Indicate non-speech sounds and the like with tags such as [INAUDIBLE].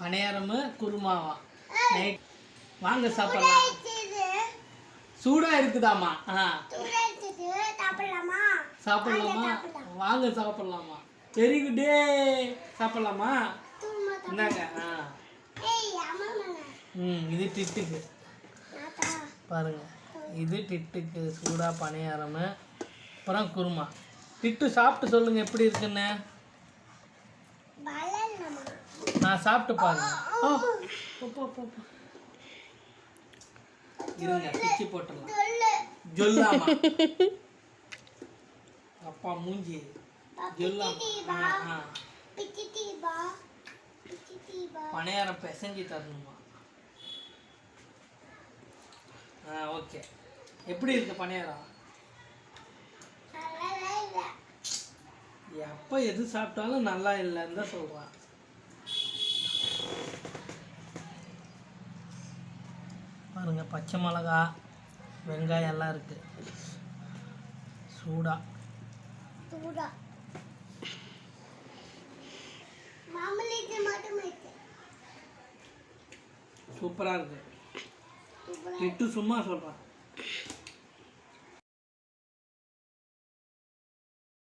பணியாரமு குருமாவா? Night. வாங்க சாப்பிடலாம். சூடா இருக்குதாமா ஆ. சாப்பிடலாமா? சாப்பிடலாமா? வாங்க சாப்பிடலாமா. வெரி குட் டே சாப்பிடலாமா? இந்தாங்க ஆ. ம் இது டிட்டுக்கு. பாருங்க இது டிட்டுக்கு. சூடா பணியாரம் அப்புறம் குருமா. டிட்டு சாப்பிட்டு சொல்லுங்க எப்படி இருக்குன்னு. நான் சாப்பிட்டு பாருங்க. ஓ போ, போ, போ, போ. இருங்க பிச்சு போட்டுடலாம். சொல்லு ஜொல்லாமா? [LAUGHS] அப்பா மூஞ்சி. தீபா பணியாரம் பிசைஞ்சு தரணுமா? ஆ ஓகே. எப்படி இருக்கு பணியாரம் நல்லா இல்ல. எப்போ எது சாப்பிட்டாலும் நல்லா இல்லைன்னு தான் சொல்கிறான் பாருங்க பச்சை மிளகா வெங்காயம் எல்லாம் இருக்கு. சூடா. சூடா. சூப்பராக இருக்கு. சூப்பரா இட்டு சும்மா சொல்கிறான்